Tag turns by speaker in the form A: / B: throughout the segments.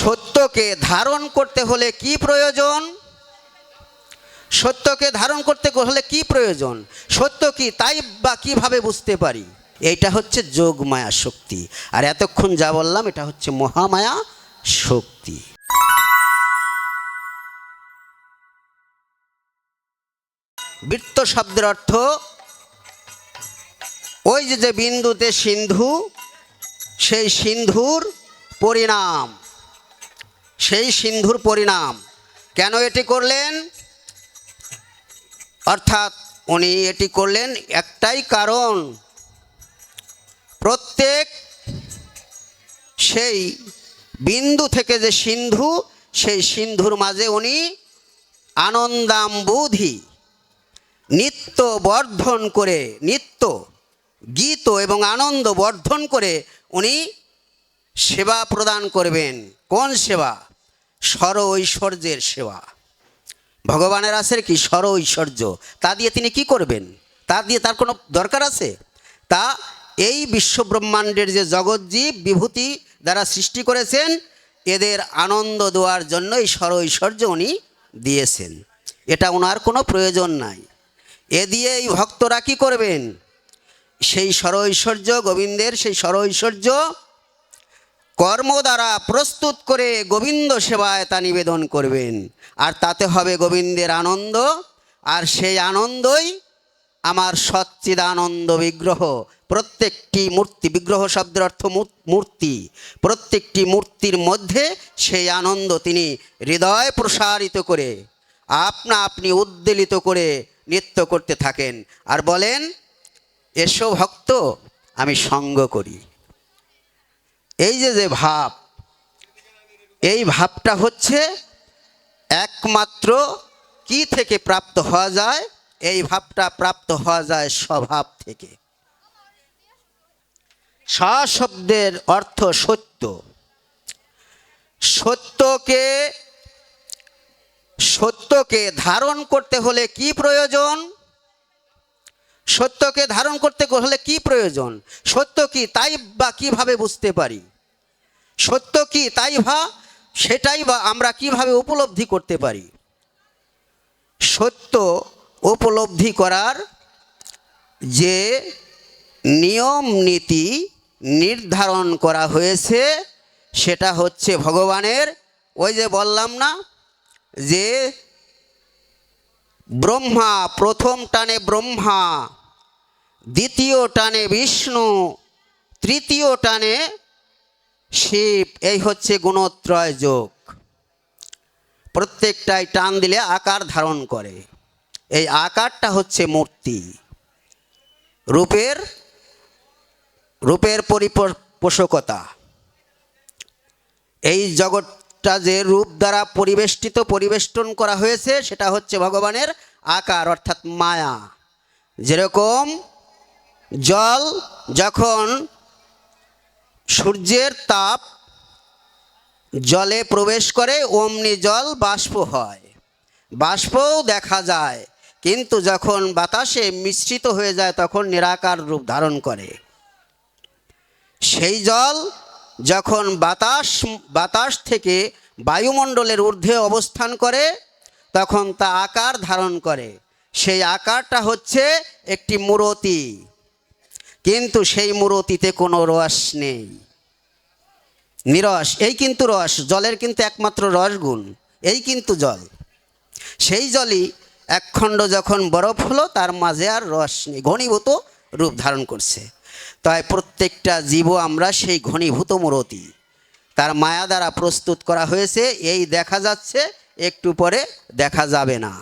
A: সত্যকে ধারণ করতে হলে কি প্রয়োজন? সত্যকে ধারণ করতে হলে কি প্রয়োজন? সত্য কি, তাই বা কীভাবে বুঝতে পারি? এইটা হচ্ছে যোগমায়া শক্তি। আর এতক্ষণ যা বললাম, এটা হচ্ছে মহামায়া শক্তি। বৃত্ত শব্দের অর্থ, ওই যে বিন্দুতে সিন্ধু, সেই সিন্ধুর পরিণাম। সেই সিন্ধুর পরিণাম। কেন এটি করলেন? অর্থাৎ উনি এটি করলেন একটাই কারণ। প্রত্যেক সেই বিন্দু থেকে যে সিন্ধু, সেই সিন্ধুর মাঝে উনি আনন্দাম্বুধি, নিত্য বর্ধন করে, নিত্য গীত এবং আনন্দ বর্ধন করে উনি সেবা প্রদান করবেন। কোন সেবা? স্বর ঐশ্বর্যের সেবা। ভগবানের আছে কি স্বর ঐশ্বর্য তা দিয়ে তিনি কি করবেন? তা দিয়ে তার কোনো দরকার আছে? তা এই বিশ্বব্রহ্মাণ্ডের যে জগৎজীব বিভূতি দ্বারা সৃষ্টি করেছেন, এদের আনন্দ দেওয়ার জন্য এই স্বর ঐশ্বর্য উনি দিয়েছেন। এটা ওনার কোনো প্রয়োজন নাই। এ দিয়ে এই ভক্তরা কি করবেন? সেই স্বর ঐশ্বর্য গোবিন্দের সেই স্বর ঐশ্বর্য কর্ম দ্বারা প্রস্তুত করে গোবিন্দ সেবায় তা নিবেদন করবেন। আর তাতে হবে গোবিন্দের আনন্দ, আর সেই আনন্দই আমার সচ্চিদানন্দ বিগ্রহ। প্রত্যেকটি মূর্তি, বিগ্রহ শব্দের অর্থ মূর্তি। প্রত্যেকটি মূর্তির মধ্যে সেই আনন্দ তিনি হৃদয় প্রসারিত করে, আপনা আপনি উদ্বেলিত করে নৃত্য করতে থাকেন। আর বলেন, এসো ভক্ত, আমি সঙ্গ করি। এই যে যে ভাব, এই ভাবটা হচ্ছে একমাত্র কি থেকে প্রাপ্ত হওয়া যায়? এই ভাবটা প্রাপ্ত হওয়া যায় স্বভাব থেকে। শব্দের অর্থ সত্য। সত্যকে সত্যকে ধারণ করতে হলে কি প্রয়োজন? সত্যকে ধারণ করতে হলে কি প্রয়োজন? সত্য কি, তাই বা কীভাবে বুঝতে পারি? সত্য কি, তাই ভা সেটাই বা আমরা কীভাবে উপলব্ধি করতে পারি? সত্য উপলব্ধি করার যে নিয়ম নীতি নির্ধারণ করা হয়েছে, সেটা হচ্ছে ভগবানের ওই যে বললাম না, যে ব্রহ্মা প্রথম টানে ব্রহ্মা, দ্বিতীয় টানে বিষ্ণু, তৃতীয় টানে শিব, এই হচ্ছে গুণত্রয় যোগ। প্রত্যেকটাই টান দিলে আকার ধারণ করে। এই আকারটা হচ্ছে মূর্তি। রূপের রূপের পরিপোষকতা। এই জগৎটা যে রূপ দ্বারা পরিবেষ্টিত, পরিবেষ্টন করা হয়েছে, সেটা হচ্ছে ভগবানের আকার, অর্থাৎ মায়া। যেরকম জল যখন সূর্যের তাপ জলে প্রবেশ করে, অমনি জল বাষ্প হয়। বাষ্পও দেখা যায়, কিন্তু যখন বাতাসে মিশ্রিত হয়ে যায়, তখন নিরাকার রূপ ধারণ করে। সেই জল যখন বাতাস বাতাস থেকে বায়ুমণ্ডলের ঊর্ধ্বে অবস্থান করে, তখন তা আকার ধারণ করে। সেই আকারটা হচ্ছে একটি মূরতি। কিন্তু সেই মূরতিতে কোনো রস নেই। নিরস, এই কিন্তু রস, জলের কিন্তু একমাত্র রস গুণ এই কিন্তু জল। সেই জলই একখণ্ড যখন বরফ হলো, তার মাঝে আর রস নেই, ঘনীভূত রূপ ধারণ করছে। তাই প্রত্যেকটা জীব আমরা সেই ঘনীভূত মূরতি। তার মায়া দ্বারা প্রস্তুত করা হয়েছে, এই দেখা যাচ্ছে, একটু পরে দেখা যাবে না।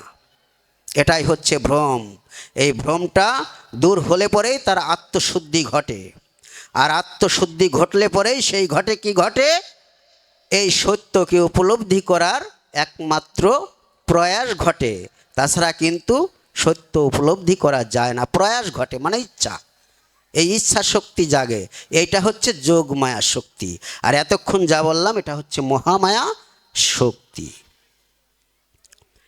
A: এটাই হচ্ছে ভ্রম। এই ভ্রমটা দূর হলে পরেই তার আত্মশুদ্ধি ঘটে। আর আত্মশুদ্ধি ঘটলে পরেই সেই ঘটে কি ঘটে? এই সত্যকে উপলব্ধি করার একমাত্র প্রয়াস ঘটে। তাছাড়া কিন্তু সত্য উপলব্ধি করা যায় না। প্রয়াস ঘটে মানে ইচ্ছা। এই ইচ্ছা শক্তি জাগে। এইটা হচ্ছে যোগমায়া শক্তি। আর এতক্ষণ যা বললাম, এটা হচ্ছে মহামায়া শক্তি।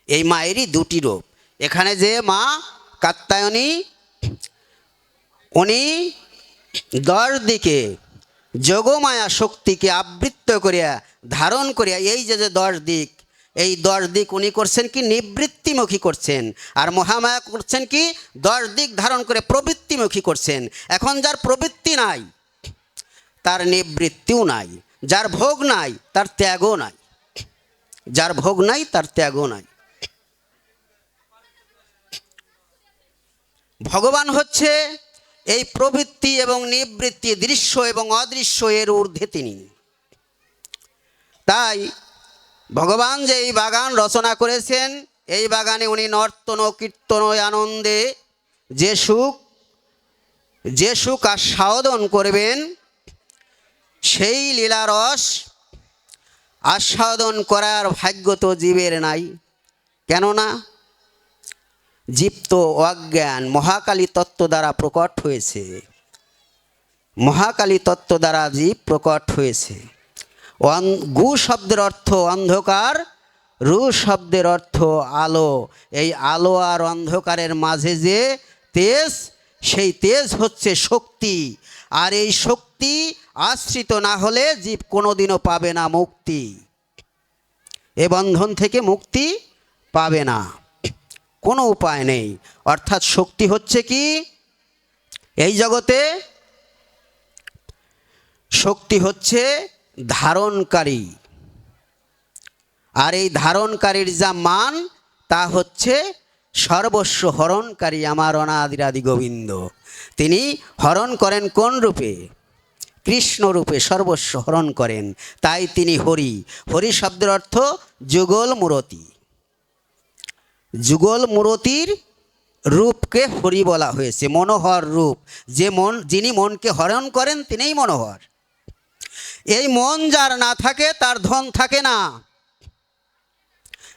A: এই মায়েরই দুটি রূপ। এখানে যে মা কাত্তায়নী, উনি দশ দিকে যোগমায়া শক্তিকে আবৃত্ত করিয়া, ধারণ করিয়া এই যে যে দশ দিক এই দশ দিক উনি করছেন কি নিবৃত্তিমুখী করছেন। আর মহামায়া করছেন কি দশ দিক ধারণ করে প্রবৃত্তিমুখী করছেন। এখন যার প্রবৃত্তি নাই, তার নিবৃত্তিও নাই, যার ভোগ নাই, তার ত্যাগও নাই। যার ভোগ নাই, তার ত্যাগও নাই। ভগবান হচ্ছে এই প্রবৃত্তি এবং নিবৃত্তি দৃশ্য এবং অদৃশ্য এর ঊর্ধ্বে তিনি। তাই ভগবান যে এই বাগান রচনা করেছেন, এই বাগানে উনি নর্তন, কীর্তন আনন্দে যে সুখ যে সুখ আস্বাদন করবেন, সেই লীলারস আস্বাদন করার ভাগ্য তো জীবের নাই। কেননা জীব তো অজ্ঞান মহাকালী তত্ত্ব দ্বারা প্রকট হয়েছে। মহাকালী তত্ত্ব দ্বারা জীব প্রকট হয়েছে। গু শব্দের অর্থ অন্ধকার, রু শব্দের অর্থ আলো। এই আলো আর অন্ধকারের মাঝে যে তেজ, সেই তেজ হচ্ছে শক্তি। আর এই শক্তি আশ্রিত না হলে জীব কোনোদিনও পাবে না মুক্তি। এ বন্ধন থেকে মুক্তি পাবে না। কোনো উপায় নেই। অর্থাৎ শক্তি হচ্ছে কি? এই জগতে শক্তি হচ্ছে ধারণকারী। আর এই ধারণকারীর যা মান, তা হচ্ছে সর্বস্ব হরণকারী আমার অনাদিরাদি গোবিন্দ। তিনি হরণ করেন কোন রূপে? কৃষ্ণ রূপে সর্বস্ব হরণ করেন। তাই তিনি হরি। হরি শব্দের অর্থ যুগল মূরতি। যুগল মূরতির রূপকে হরি বলা হয়েছে, মনোহর রূপ। যে মন, যিনি মনকে হরণ করেন, তিনিই মনোহর। এই মন যার না থাকে, তার ধন থাকে না।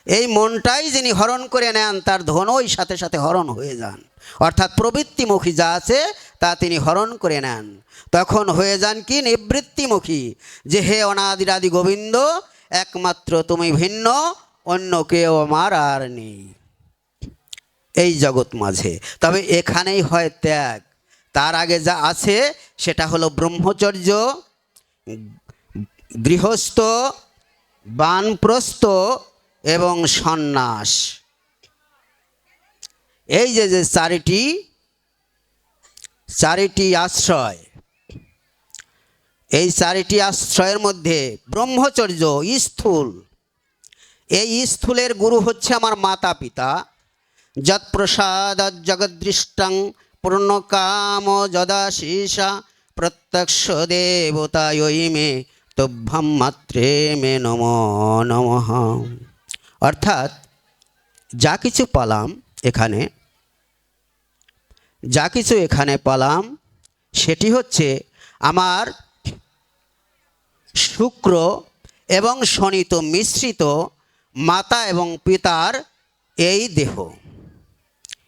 A: এই মনটাই যিনি হরণ করে নেন, তার ধন ওই সাথে সাথে হরণ হয়ে যান। অর্থাৎ প্রবৃত্তিমুখী যা আছে, তা তিনি হরণ করে নেন। তখন হয়ে যান কি? নিবৃত্তিমুখী। যে হে অনাদিরাদি গোবিন্দ, একমাত্র তুমি ভিন্ন, অন্য কেউ আমার আর নেই। এই জগৎ মাঝে। তবে এখানেই হয় ত্যাগ। তার আগে যা আছে, সেটা হলো ব্রহ্মচর্য, গৃহস্থ, বানপ্রস্থ এবং সন্ন্যাস। এই যে যে চারিটি চারিটি আশ্রয়, এই চারিটি আশ্রয়ের মধ্যে ব্রহ্মচর্য, স্থূল। এই স্থূলের গুরু হচ্ছে আমার মাতা পিতা যৎপ্রসাদ জগদৃষ্টং পূর্ণকাম যদাশীষা প্রত্যক্ষ দেবতায়ই মে তভ্যম মাত্রে মে নম নমঃ অর্থাৎ যা কিছু পালাম এখানে যা কিছু এখানে পালাম সেটি হচ্ছে আমার শুক্র এবং শনিত মিশ্রিত মাতা এবং পিতার এই দেহ।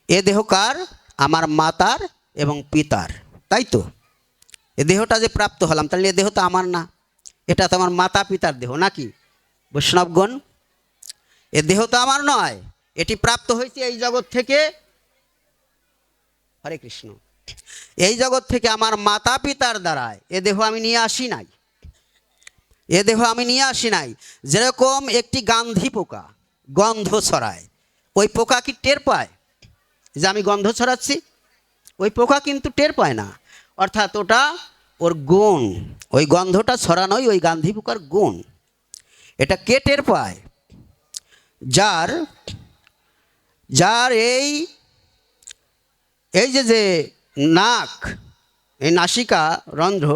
A: এ দেহ কার? আমার মাতার এবং পিতার। তাই তো? এ দেহটা যে প্রাপ্ত হলাম, তাহলে এ দেহ তো আমার না। এটা তো আমার মাতা পিতার দেহ নাকি? বৈষ্ণবগণ, এ দেহ তো আমার নয়। এটি প্রাপ্ত হয়েছে এই জগৎ থেকে। হরে কৃষ্ণ। এই জগৎ থেকে আমার মাতা পিতার দ্বারায় এ দেহ আমি নিয়ে আসি নাই। এ দেহ আমি নিয়ে আসি নাই। যেরকম একটি গান্ধী পোকা গন্ধ ছড়ায়, ওই পোকা কি টের পায়? যে আমি গন্ধ ছড়াচ্ছি, ওই পোকা কিন্তু টের পায় না। অর্থাৎ ওটা ওর গুণ। ওই গন্ধটা ছড়ানোই ওই গান্ধী পোকার গুণ। এটা কে টের পায়? যার যার এই এই যে যে নাক, এই নাসিকা রন্ধ্র,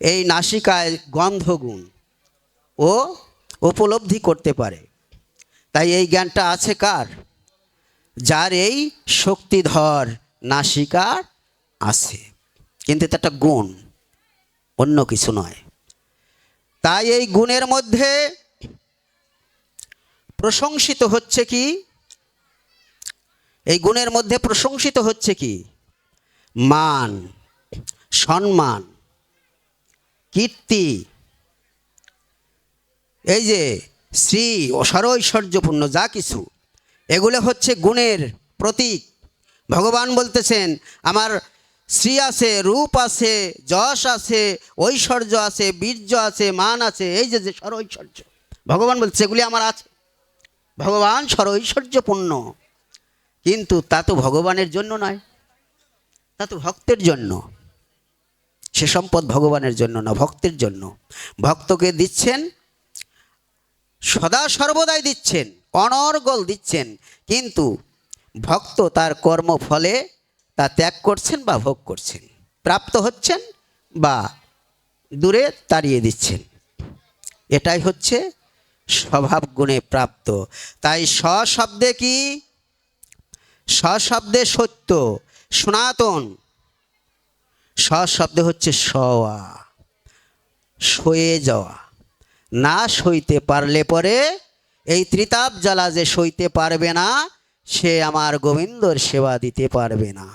A: এই নাসিকায় গন্ধগুণ ও উপলব্ধি করতে পারে। তাই এই জ্ঞানটা আছে কার? যার এই শক্তিধর নাসিকার আছে। কিন্তু এটা একটা গুণ, অন্য কিছু নয়। তাই এই গুণের মধ্যে প্রশংসিত হচ্ছে কি? এই গুণের মধ্যে প্রশংসিত হচ্ছে কি? মান, সম্মান, কীর্তি। এই যে শ্রী ও সরৈশ্বর্যপূর্ণ যা কিছু এগুলো হচ্ছে গুণের প্রতীক। ভগবান বলতেছেন, আমার শ্রী আছে, রূপ আছে, যশ আছে, ঐশ্বর্য আছে, বীর্য আছে, মান আছে, এই যে যে সর ঐশ্বর্য ভগবান বলছে, সেগুলি আমার আছে। ভগবান সর ঐশ্বর্যপূর্ণ কিন্তু তা তো ভগবানের জন্য নয়, তা তো ভক্তের জন্য। সে সম্পদ ভগবানের জন্য না, ভক্তের জন্য। ভক্তকে দিচ্ছেন, সদা সর্বদাই দিচ্ছেন। অনর্গল দিচ্ছেন, কিন্তু ভক্ত তার কর্মফলে তা ত্যাগ করছেন বা ভোগ করছেন। প্রাপ্ত হচ্ছেন বা দূরে তাড়িয়ে দিচ্ছেন। এটাই হচ্ছে স্বভাব গুণে প্রাপ্ত। তাই স্বশব্দে কি? স্বশব্দে সত্য, সনাতন। স্বশব্দে হচ্ছে সওয়া, সয়ে যাওয়া। না সইতে পারলে পরে এই ত্রিতাপ জ্বালা যে সইতে পারবে না, সে আমার গোবিন্দর সেবা দিতে পারবে না।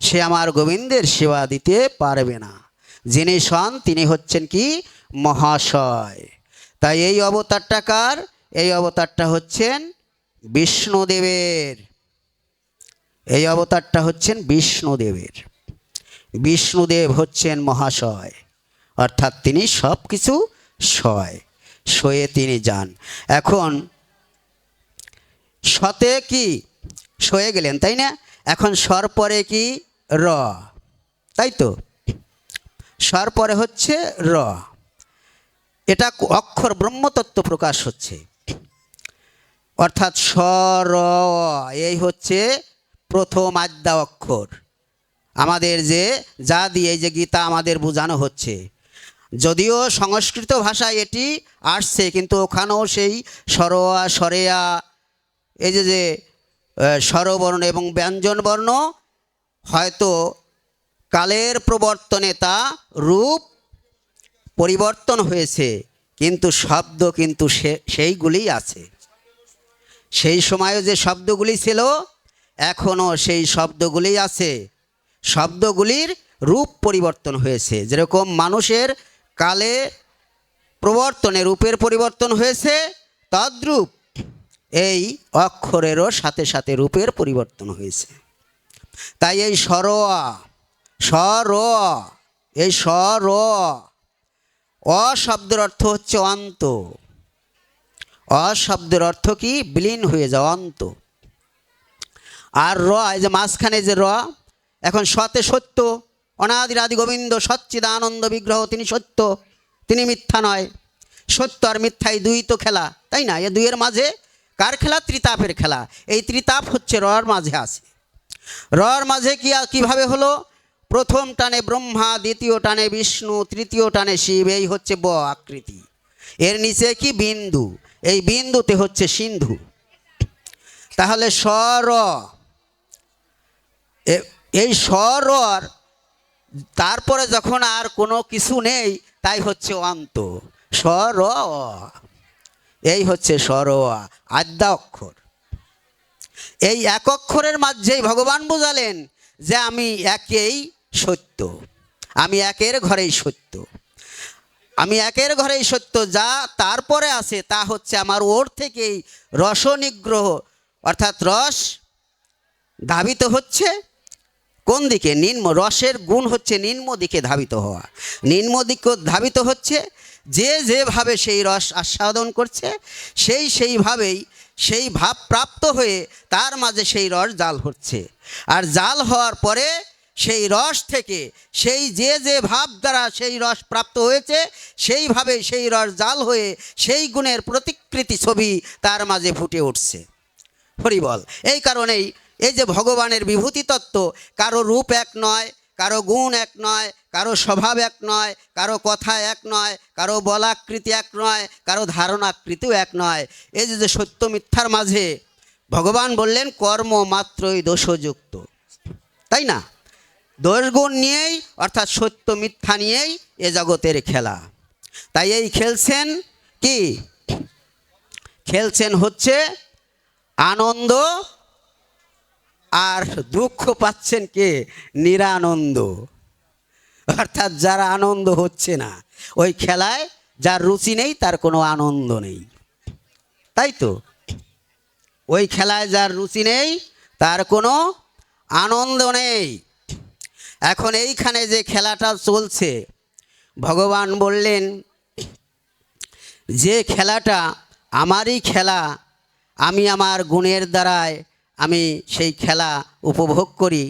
A: সে আমার গোবিন্দের সেবা দিতে পারবে না। যিনি সন তিনি হচ্ছেন কি? মহাশয়। তাই এই অবতারটা কার? এই অবতারটা হচ্ছেন বিষ্ণুদেবের। এই অবতারটা হচ্ছেন বিষ্ণুদেবের। বিষ্ণুদেব হচ্ছেন মহাশয়। অর্থাৎ তিনি সব কিছু সয়। সয়ে তিনি যান। এখন সতে কি সয়ে গেলেন, তাই না? এখন স্বর পরে কি? র। তাই তো? স্বর পরে হচ্ছে র। এটা অক্ষর ব্রহ্মতত্ত্ব প্রকাশ হচ্ছে। অর্থাৎ স র এই হচ্ছে প্রথম আদ্যা অক্ষর। আমাদের যে, যা দিয়ে যে গীতা আমাদের বোঝানো হচ্ছে। যদিও সংস্কৃত ভাষায় এটি আসছে, কিন্তু ওখানেও সেই সরোয়া, সরেয়া, এই যে যে স্বরবর্ণ এবং ব্যঞ্জন বর্ণ হয়তো কালের প্রবর্তনে তা রূপ পরিবর্তন হয়েছে, কিন্তু শব্দ কিন্তু সে, সেইগুলিই আছে। সেই সময়ে যে শব্দগুলি ছিল এখনও সেই শব্দগুলি আছে। শব্দগুলির রূপ পরিবর্তন হয়েছে। যেরকম মানুষের কালে প্রবর্তনে রূপের পরিবর্তন হয়েছে, তদ্রূপ এই অক্ষরেরও সাথে সাথে রূপের পরিবর্তন হয়েছে। তাই এই সরোয়া সর এই সর অ শব্দের অর্থ হচ্ছে অন্ত। অ শব্দের অর্থ কি? বিলীন হয়ে যাওয়া, অন্ত। আর র, এই যে মাঝখানে যে র, এখন সতে সত্য। অনাদির আদি গোবিন্দ সচ্চিদ আনন্দ বিগ্রহ, তিনি সত্য, তিনি মিথ্যা নয়। সত্য আর মিথ্যা এই দুই তো খেলা, তাই না? এ দুইয়ের মাঝে কার খেলা? ত্রিতাপের খেলা। এই ত্রিতাপ হচ্ছে রর মাঝে আছে। রর মাঝে কি কীভাবে হলো? প্রথম টানে ব্রহ্মা, দ্বিতীয় টানে বিষ্ণু, তৃতীয় টানে শিব, এই হচ্ছে ব আকৃতি। এর নিচে কি? বিন্দু। এই বিন্দুতে হচ্ছে সিন্ধু। তাহলে স্বর। এই স্বরর তারপরে যখন আর কোনো কিছু নেই, তাই হচ্ছে অন্ত। স্বর। এই হচ্ছে স্বর। আদ্যা অক্ষর। এই এক অক্ষরের মাঝেই ভগবান বোঝালেন যে আমি একেই সত্য। আমি একের ঘরেই সত্য। আমি একের ঘরেই সত্য। যা তারপরে আছে, তা হচ্ছে আমার ওর থেকেই রসনিগ্রহ, অর্থাৎ রস ধাবিত হচ্ছে কোন দিকে? নিম্ন রসের গুণ হচ্ছে নিম্ন দিকে ধাবিত হওয়া। নিম্ন দিকে ধাবিত হচ্ছে যে যেভাবে সেই রস আস্বাদন করছে, সেই সেইভাবেই সেই ভাব প্রাপ্ত হয়ে তার মাঝে সেই রস জাল হচ্ছে। আর জাল হওয়ার পরে সেই রস থেকে সেই যে যে ভাব দ্বারা সেই রস প্রাপ্ত হয়েছে, সেইভাবে সেই রস জাল হয়ে সেই গুণের প্রতিকৃতি ছবি তার মাঝে ফুটে উঠছে। হরিবল, এই কারণেই এই যে ভগবানের বিভূতি তত্ত্ব, কারও রূপ এক নয়, কারও গুণ এক নয়, কারও স্বভাব এক নয়, কারও কথা এক নয়, কারও বলাকৃতি এক নয়, কারও ধারণাকৃতিও এক নয়। এই যে যে সত্য মিথ্যার মাঝে ভগবান বললেন, কর্ম মাত্রই দোষযুক্ত। তাই না? দোষগুণ নিয়েই, অর্থাৎ সত্য মিথ্যা নিয়েই এ জগতের খেলা। তাই এই খেলছেন কি? খেলছেন হচ্ছে আনন্দ আর দুঃখ পাচ্ছেন কে? নিরানন্দ। অর্থাৎ যার আনন্দ হচ্ছে না, ওই খেলায় যার রুচি নেই, তার কোনো আনন্দ নেই। তাই তো? ওই খেলায় যার রুচি নেই, তার কোনো আনন্দ নেই। এখন এইখানে যে খেলাটা চলছে, ভগবান বললেন, যে খেলাটা আমারই খেলা, আমি আমার গুণের দ্বারায় আমি সেই খেলা উপভোগ করি।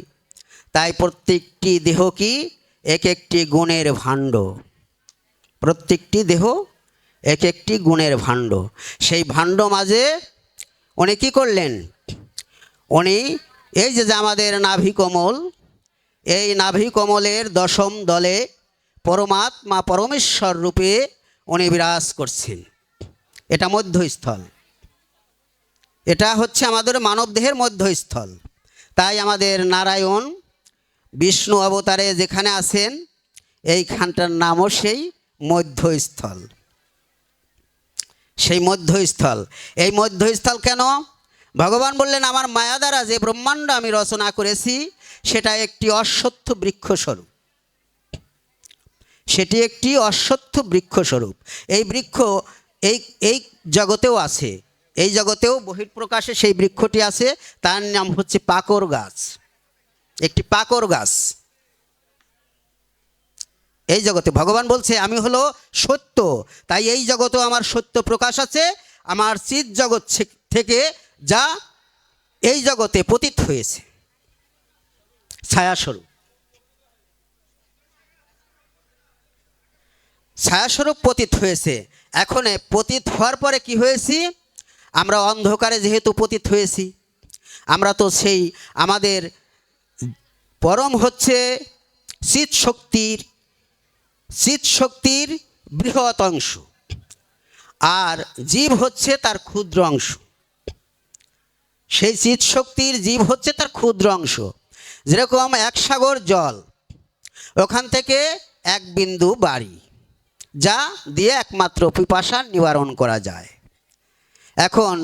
A: তাই প্রত্যেকটি দেহ কি এক একটি গুণের ভাণ্ড। প্রত্যেকটি দেহ এক একটি গুণের ভাণ্ড। সেই ভাণ্ড মাঝে উনি কী করলেন? উনি এই যে আমাদের নাভি কমল, এই নাভি কমলের দশম দলে পরমাত্মা পরমেশ্বর রূপে উনি বিরাজ করছেন। এটা মধ্যস্থল। এটা হচ্ছে আমাদের মানবদেহের মধ্যস্থল। তাই আমাদের নারায়ণ, বিষ্ণু অবতারে যেখানে আছেন, এইখানটার নামও সেই মধ্যস্থল। সেই মধ্যস্থল। এই মধ্যস্থল কেন? ভগবান বললেন, আমার মায়া দ্বারা যে ব্রহ্মাণ্ড আমি রচনা করেছি, সেটা একটি অশ্বত্থ বৃক্ষস্বরূপ। সেটি একটি অশ্বত্থ বৃক্ষস্বরূপ। এই বৃক্ষ এই এই জগতেও আছে। এই জগতেও বহির্প্রকাশে সেই বৃক্ষটি আছে, তার নাম হচ্ছে পাকর গাছ। একটি পাকর গাছ। এই জগতে ভগবান বলছে, আমি হলো সত্য। তাই এই জগতেও আমার সত্য প্রকাশ আছে, আমার চিত জগৎ থেকে যা এই জগতে পতিত হয়েছে। ছায়াস্বরূপ। ছায়াস্বরূপ পতিত হয়েছে। এখন পতিত হওয়ার পরে কি হয়েছি? আমরা অন্ধকারে যেহেতু পতিত হয়েছি, আমরা তো সেই আমাদের পরম হচ্ছে চিৎ শক্তির চিৎ শক্তির বৃহৎ অংশ। আর জীব হচ্ছে তার ক্ষুদ্র অংশ। সেই চিৎ শক্তির জীব হচ্ছে তার ক্ষুদ্র অংশ। যেরকম এক সাগর জল, ওখান থেকে এক বিন্দু বাড়ি, যা দিয়ে একমাত্র পিপাসা নিবারণ করা যায়। এখন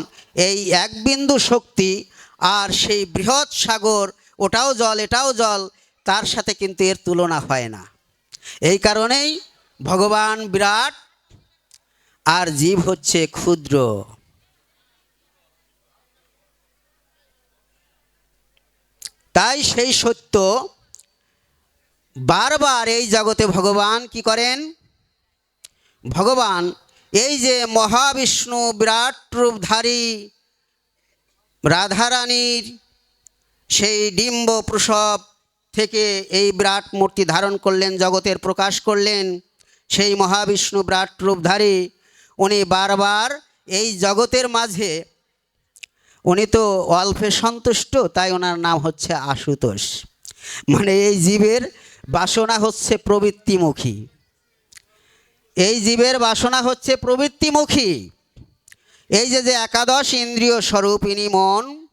A: এই এক বিন্দু শক্তি আর সেই বৃহৎ সাগর, ওটাও জল, এটাও জল, তার সাথে কিন্তু এর তুলনা হয় না। এই কারণেই ভগবান বিরাট আর জীব হচ্ছে ক্ষুদ্র। তাই সেই সত্য বারবার এই জগতে ভগবান কি করেন? ভগবান এই যে মহাবিষ্ণু বিরাট রূপধারী রাধারানীর সেই ডিম্ব প্রসব থেকে এই বিরাট মূর্তি ধারণ করলেন, জগতের প্রকাশ করলেন, সেই মহাবিষ্ণু বিরাট রূপধারী, উনি বারবার এই জগতের মাঝে, উনি তো অল্পে সন্তুষ্ট, তাই ওনার নাম হচ্ছে আশুতোষ। মানে এই জীবের বাসনা হচ্ছে প্রবৃত্তিমুখী। এই জীবের বাসনা হচ্ছে প্রবৃত্তিমুখী। এই যে যে একাদশ ইন্দ্রিয় স্বরূপিনী মন,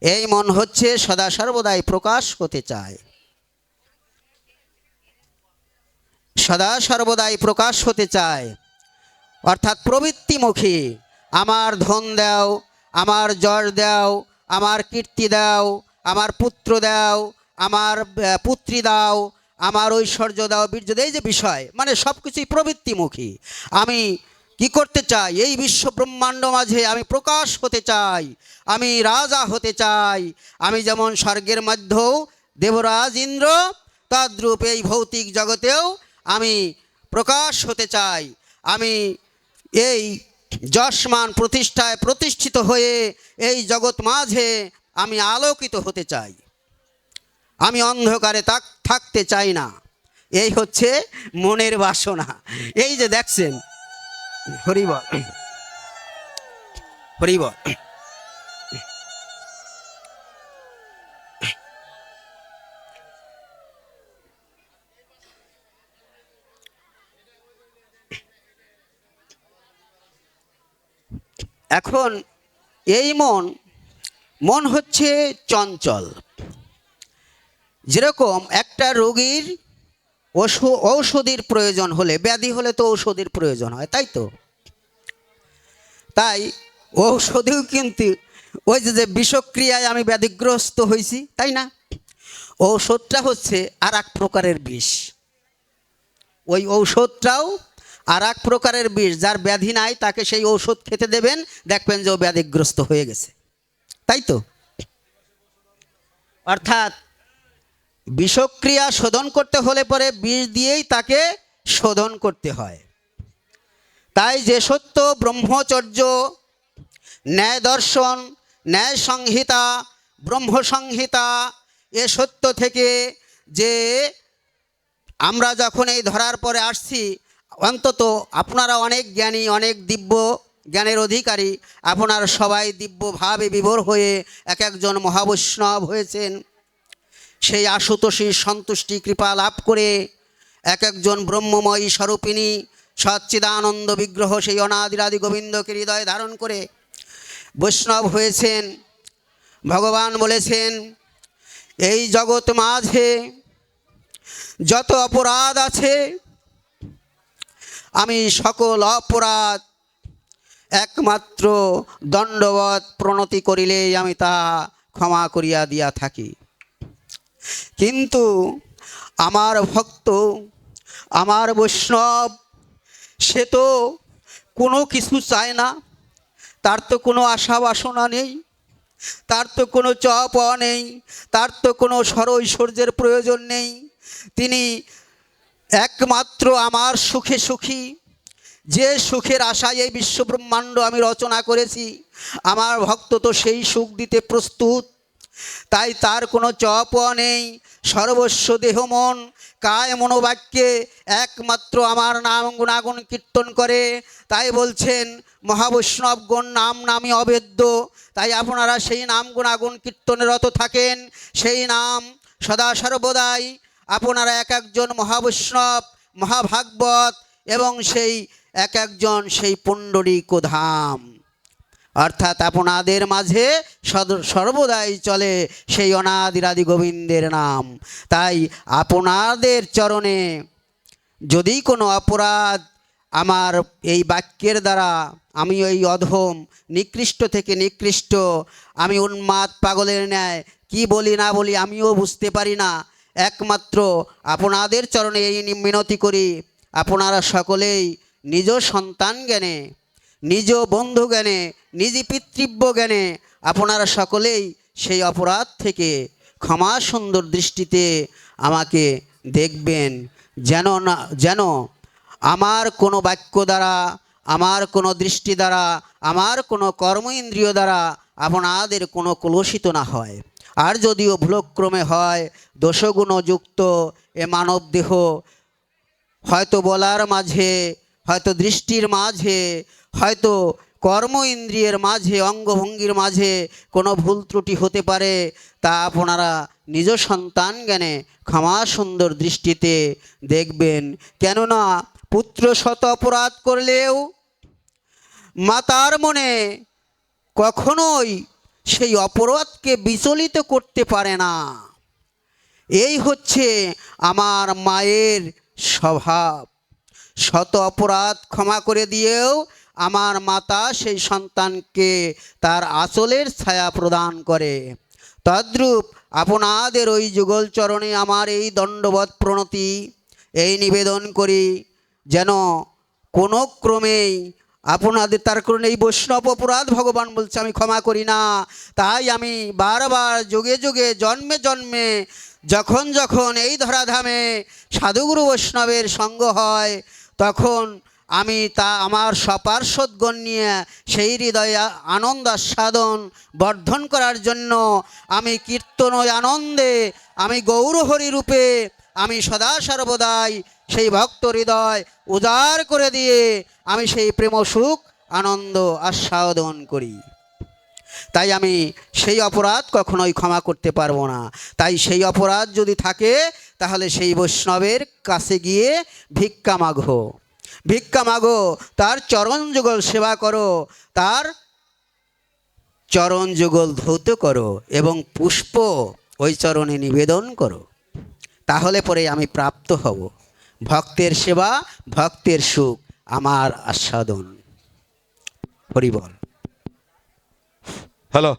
A: এই মন হচ্ছে সদা সর্বদাই প্রকাশ হতে চায়। সদা সর্বদাই প্রকাশ হতে চায়। অর্থাৎ প্রবৃত্তিমুখী। আমার ধন দাও, আমার যশ দাও, আমার কীর্তি দাও, আমার পুত্র দাও, আমার পুত্রী দাও আমার ঐশ্বর্য দাও বীর্য এই যে বিষয় মানে সব কিছুই প্রবৃত্তিমুখী। আমি কি করতে চাই? এই বিশ্ব ব্রহ্মাণ্ড মাঝে আমি প্রকাশ হতে চাই, আমি রাজা হতে চাই। আমি যেমন স্বর্গের মধ্যেও দেবরাজ ইন্দ্র, তদ্রূপ এই ভৌতিক জগতেও আমি প্রকাশ হতে চাই। আমি এই যশমান প্রতিষ্ঠায় প্রতিষ্ঠিত হয়ে এই জগৎ মাঝে আমি আলোকিত হতে চাই। আমি অন্ধকারে তাক থাকতে চাই না। এই হচ্ছে মনের বাসনা। এই যে দেখছেন, হরিবল হরিবল। এখন এই মন মন হচ্ছে চঞ্চল। যেরকম একটা রোগীর ঔষধির প্রয়োজন হলে, ব্যাধি হলে তো ঔষধির প্রয়োজন হয়, তাই তো? তাই ঔষধিও কিন্তু, ওই যে বিষক্রিয়ায় আমি ব্যাধিগ্রস্ত হয়েছি তাই না? ঔষধটা হচ্ছে আর এক প্রকারের বিষ। ওই ঔষধটাও আর এক প্রকারের বিষ, যার ব্যাধি নাই, তাকে সেই ঔষধ খেতে দেবেন, দেখবেন যে ও ব্যাধিগ্রস্ত হয়ে গেছে। তাই তো? অর্থাৎ বিষক্রিয়া শোধন করতে হলে পরে বিষ দিয়েই তাকে শোধন করতে হয়। তাই যে সত্য ব্রহ্মচর্য, ন্যায় দর্শন, ন্যায় সংহিতা, ব্রহ্ম সংহিতা, এ সত্য থেকে যে আমরা যখন এই ধরার পরে আসছি, অন্তত আপনারা অনেক জ্ঞানী, অনেক দিব্য জ্ঞানের অধিকারী, আপনারা সবাই দিব্যভাবে বিভোর হয়ে এক একজন মহাবৈষ্ণব হয়েছেন। সেই আশুতোষীর সন্তুষ্টি কৃপা লাভ করে এক একজন ব্রহ্মময়ী স্বরূপিণী সচ্চিদানন্দ বিগ্রহ সেই অনাদিরাদি গোবিন্দকে হৃদয়ে ধারণ করে বৈষ্ণব হয়েছেন। ভগবান বলেছেন, এই জগৎ মাঝে যত অপরাধ আছে, আমি সকল অপরাধ একমাত্র দণ্ডবত প্রণতি করিলেই আমি তা ক্ষমা করিয়া দিয়া থাকি। কিন্তু আমার ভক্ত, আমার বৈষ্ণব, সে তো কোনো কিছু চায় না। তার তো কোনো আশা বাসনা নেই, তার তো কোনো চ চপ নেই, তার তো কোনো সর ঐশ্বর্যের প্রয়োজন নেই। তিনি একমাত্র আমার সুখে সুখী। যে সুখের আশায় এই বিশ্বব্রহ্মাণ্ড আমি রচনা করেছি, আমার ভক্ত তো সেই সুখ দিতে প্রস্তুত। তাই তার কোনো চপ নেই। সর্বস্ব দেহ মন, কায় মনোবাক্যে একমাত্র আমার নাম গুণাগুণ কীর্তন করে। তাই বলছেন, মহাবৈষ্ণবগণ নাম নামই অবেদ্য। তাই আপনারা সেই নাম গুণাগুণ কীর্তনে রত থাকেন। সেই নাম সদা সর্বদাই আপনারা এক একজন মহাবৈষ্ণব, মহাভাগবত এবং সেই এক একজন সেই পুণ্ডরীক ধাম অর্থাৎ আপনাদের মাঝে সর্বদাই চলে সেই অনাদিরাদি গোবিন্দের নাম। তাই আপনাদের চরণে যদি কোনো অপরাধ আমার এই বাক্যের দ্বারা আমি ওই অধম, নিকৃষ্ট থেকে নিকৃষ্ট, আমি উন্মাদ পাগলের ন্যায় কি বলি না বলি আমিও বুঝতে পারি না। একমাত্র আপনাদের চরণে এই মিনতি করি। আপনারা সকলেই নিজ সন্তান জ্ঞানে নিজ বন্ধু জ্ঞানে, নিজ পিতৃব্য জ্ঞানে আপনারা সকলেই সেই অপরাধ থেকে ক্ষমা সুন্দর দৃষ্টিতে আমাকে দেখবেন। যেন না, যেন আমার কোনো বাক্য দ্বারা, আমার কোনো দৃষ্টি দ্বারা, আমার কোনো কর্ম ইন্দ্রিয় দ্বারা আপনাদের কোনো কলুষিত না হয়। আর যদিও ভুলক্রমে হয় দোষগুণযুক্ত এ মানব দেহ, হয়তো বলার মাঝে, হয়তো দৃষ্টির মাঝে হয়তো কর্ম ইন্দ্রিয়ের মাঝে, অঙ্গভঙ্গির মাঝে কোনো ভুল ত্রুটি হতে পারে, তা আপনারা নিজ সন্তান জ্ঞানে ক্ষমা সুন্দর দৃষ্টিতে দেখবেন। কেননা পুত্র শত অপরাধ করলেও মাতার মনে কখনোই সেই অপরাধকে বিচলিত করতে পারে না। এই হচ্ছে আমার মায়ের স্বভাব। শত অপরাধ ক্ষমা করে দিয়েও আমার মাতা সেই সন্তানকে তার আঁচলের ছায়া প্রদান করে। তদ্রূপ আপনাদের ওই যুগল চরণে আমার এই দণ্ডবৎ প্রণতি, এই নিবেদন করি, যেন কোনো ক্রমেই আপনাদের তার কারণে এই বৈষ্ণব অপরাধ ভগবান বলছে, আমি ক্ষমা করি না। তাই আমি বারবার যুগে যুগে, জন্মে জন্মে, যখন যখন এই ধরাধামে সাধুগুরু বৈষ্ণবের সঙ্গ হয়, তখন আমি তা আমার সপার্শ্বদগণ নিয়ে সেই হৃদয়ে আনন্দ আস্বাদন বর্ধন করার জন্য আমি কীর্তন আনন্দে, আমি গৌরহরি রূপে, আমি সদা সর্বদাই সেই ভক্ত হৃদয় উদার করে দিয়ে আমি সেই প্রেম সুখ আনন্দ আস্বাদন করি। তাই আমি সেই অপরাধ কখনোই ক্ষমা করতে পারব না। তাই সেই অপরাধ যদি থাকে, তাহলে সেই বৈষ্ণবের কাছে গিয়ে ভিক্ষা মাগো ভিক্ষা মাগো তার চরণ যুগল সেবা করো তার চরণ যুগল ধৌত করো এবং পুষ্প ওই চরণে নিবেদন করো। তাহলে পরে আমি প্রাপ্ত হব। ভক্তের সেবা ভক্তের সুখ আমার আস্বাদন। হরিবল
B: হ্যালো।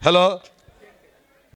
B: হ্যালো।